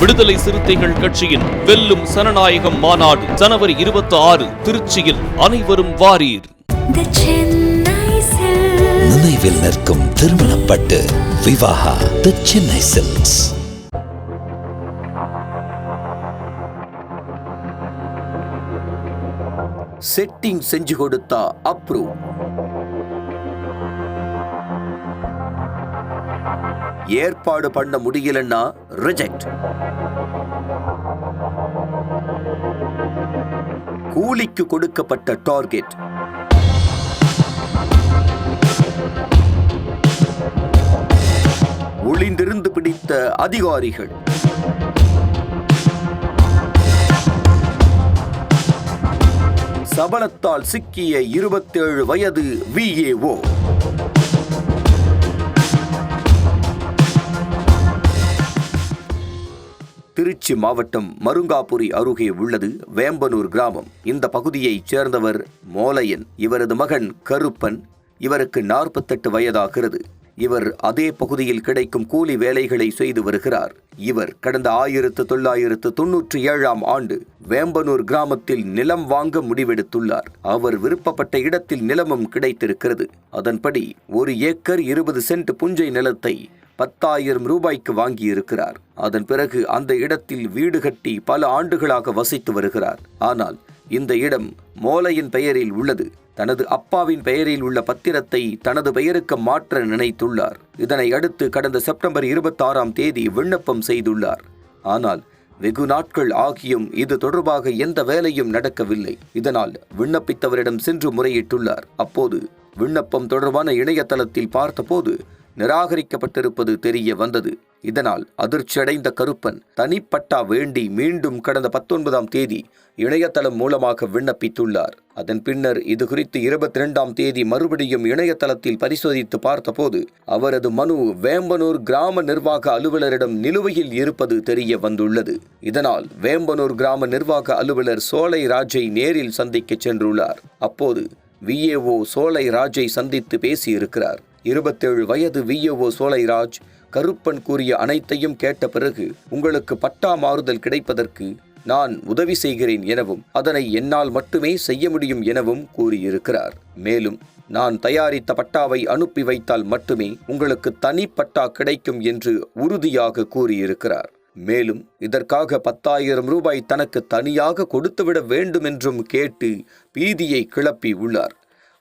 விடுதலை சிறுத்தைகள் கட்சியின் வெல்லும் சனநாயகம் மாநாடு ஜனவரி இருபத்தி ஆறு திருச்சியில் அனைவரும் வாரீர். நினைவில் நிற்கும் திருமணப்பட்டு Vivaha the Chennai silks setting செஞ்சு கொடுத்தா அப்ரூவ் ஏற்பாடு பண்ண முடியலன்னா ரிஜெக்ட் கூலிக்கு கொடுக்கப்பட்ட டார்கெட் ஒளிந்திருந்து பிடித்த அதிகாரிகள். சபலத்தால் சிக்கிய இருபத்தேழு வயது விஏஓ திருச்சி மாவட்டம் மருங்காபுரி அருகே உள்ளது வேம்பனூர் கிராமம். இந்த பகுதியைச் சேர்ந்தவர் மோலையன். இவரது மகன் கருப்பன். இவருக்கு நாற்பத்தெட்டு வயதாகிறது. இவர் அதே பகுதியில் கிடைக்கும் கூலி வேலைகளை செய்து வருகிறார். இவர் கடந்த ஆயிரத்து தொள்ளாயிரத்து தொன்னூற்றி ஏழாம் ஆண்டு வேம்பனூர் கிராமத்தில் நிலம் வாங்க முடிவெடுத்துள்ளார். அவர் விருப்பப்பட்ட இடத்தில் நிலமும் கிடைத்திருக்கிறது. அதன்படி ஒரு ஏக்கர் இருபது சென்ட் புஞ்சை நிலத்தை பத்தாயிரம் ரூபாய்க்கு வாங்கியிருக்கிறார். அதன் பிறகு அந்த இடத்தில் வீடு கட்டி பல ஆண்டுகளாக வசித்து வருகிறார். ஆனால் இந்த இடம் மோலையின் பெயரில் உள்ளது. தனது அப்பாவின் பெயரில் உள்ள பத்திரத்தை தனது பெயருக்கு மாற்ற நினைத்துள்ளார். இதனை அடுத்து கடந்த செப்டம்பர் இருபத்தாறாம் தேதி விண்ணப்பம் செய்துள்ளார். ஆனால் வெகு நாட்கள் ஆகியும் இது தொடர்பாக எந்த வேலையும் நடக்கவில்லை. இதனால் விண்ணப்பித்தவரிடம் சென்று முறையிட்டுள்ளார். அப்போது விண்ணப்பம் தொடர்பான இணையதளத்தில் பார்த்தபோது நிராகரிக்கப்பட்டிருப்பது தெரிய வந்தது. இதனால் அதிர்ச்சியடைந்த கருப்பன் தனிப்பட்டா வேண்டி மீண்டும் கடந்த பத்தொன்பதாம் தேதி இணையதளம் மூலமாக விண்ணப்பித்துள்ளார். அதன் பின்னர் இது குறித்து இருபத்தி இரண்டாம் தேதி மறுபடியும் இணையதளத்தில் பரிசோதித்து பார்த்தபோது அவரது மனு வேம்பனூர் கிராம நிர்வாக அலுவலரிடம் நிலுவையில் இருப்பது தெரிய வந்துள்ளது. இதனால் வேம்பனூர் கிராம நிர்வாக அலுவலர் சோலை ராஜை நேரில் சந்திக்க சென்றுள்ளார். அப்போது விஏஓ சோலை ராஜை சந்தித்து பேசியிருக்கிறார். இருபத்தேழு வயது விஏஓ சோலைராஜ் கருப்பன் கூறிய அனைத்தையும் கேட்ட பிறகு உங்களுக்கு பட்டா மாறுதல் கிடைப்பதற்கு நான் உதவி செய்கிறேன் எனவும் அதனை என்னால் மட்டுமே செய்ய முடியும் எனவும் கூறியிருக்கிறார். மேலும் நான் தயாரித்த பட்டாவை அனுப்பி வைத்தால் மட்டுமே உங்களுக்கு தனி பட்டா கிடைக்கும் என்று உறுதியாக கூறியிருக்கிறார். மேலும் இதற்காக பத்தாயிரம் ரூபாய் தனக்கு தனியாக கொடுத்துவிட வேண்டும் என்றும் கேட்டு பீதியை கிளப்பி உள்ளார்.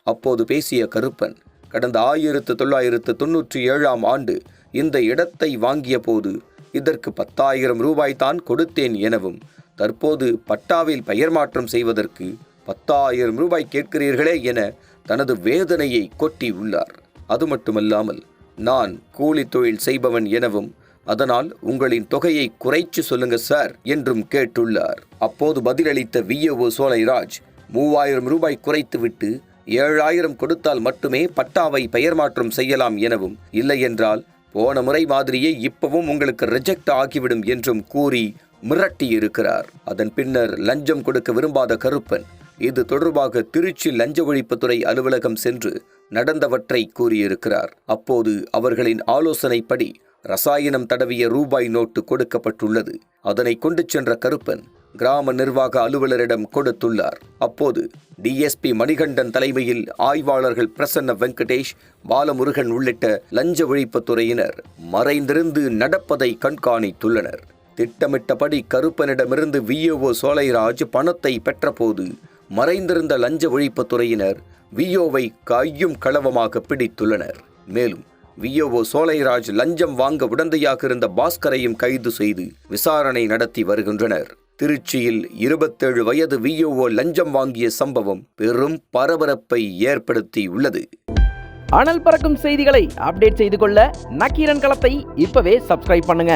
அப்போது பேசிய கருப்பன் கடந்த ஆயிரத்து தொள்ளாயிரத்து தொன்னூற்றி ஏழாம் ஆண்டு இந்த இடத்தை வாங்கிய போது இதற்கு பத்தாயிரம் ரூபாய் தான் கொடுத்தேன் எனவும் தற்போது பட்டாவில் பெயர் மாற்றம் செய்வதற்கு பத்தாயிரம் ரூபாய் கேட்கிறீர்களே என தனது வேதனையை கொட்டி உள்ளார். அது மட்டுமல்லாமல் நான் கூலி தொழில் செய்பவன் எனவும் அதனால் உங்களின் தொகையை குறைச்சு சொல்லுங்க சார் என்றும் கேட்டுள்ளார். அப்போது பதிலளித்த விஏஓ சோலைராஜ் மூவாயிரம் ரூபாய் குறைத்துவிட்டு ஏழாயிரம் கொடுத்தால் மட்டுமே பட்டாவை பெயர் மாற்றம் செய்யலாம் எனவும் இல்லையென்றால் போன முறை மாதிரியே இப்பவும் உங்களுக்கு ரிஜெக்ட் ஆகிவிடும் என்றும் கூறி மிரட்டியிருக்கிறார். அதன் பின்னர் லஞ்சம் கொடுக்க விரும்பாத கருப்பன் இது தொடர்பாக திருச்சி லஞ்ச ஒழிப்புத்துறை அலுவலகம் சென்று நடந்தவற்றை கூறியிருக்கிறார். அப்போது அவர்களின் ஆலோசனைப்படி ரசாயனம் தடவிய ரூபாய் நோட்டு கொடுக்கப்பட்டுள்ளது. அதனை கொண்டு சென்ற கருப்பன் கிராம நிர்வாக அலுவலரிடம் கொடுத்துள்ளார். அப்போது டிஎஸ்பி மணிகண்டன் தலைமையில் ஆய்வாளர்கள் பிரசன்ன வெங்கடேஷ் பாலமுருகன் உள்ளிட்ட லஞ்ச ஒழிப்புத்துறையினர் மறைந்திருந்து நடப்பதை கண்காணித்துள்ளனர். திட்டமிட்டபடி கருப்பனிடமிருந்து விஓஓ சோலைராஜ் பணத்தை பெற்றபோது மறைந்திருந்த லஞ்ச ஒழிப்புத்துறையினர் விஓவை கையும் களவமாக பிடித்துள்ளனர். மேலும் விஓஓ சோலைராஜ் லஞ்சம் வாங்க உடந்தையாக இருந்த பாஸ்கரையும் கைது செய்து விசாரணை நடத்தி வருகின்றனர். திருச்சியில் இருபத்தேழு வயது விஓஓ லஞ்சம் வாங்கிய சம்பவம் பெரும் பரபரப்பை ஏற்படுத்தி உள்ளது அனல் பறக்கும் செய்திகளை அப்டேட் செய்து கொள்ள நக்கீரன் களத்தை இப்பவே சப்ஸ்கிரைப் பண்ணுங்க.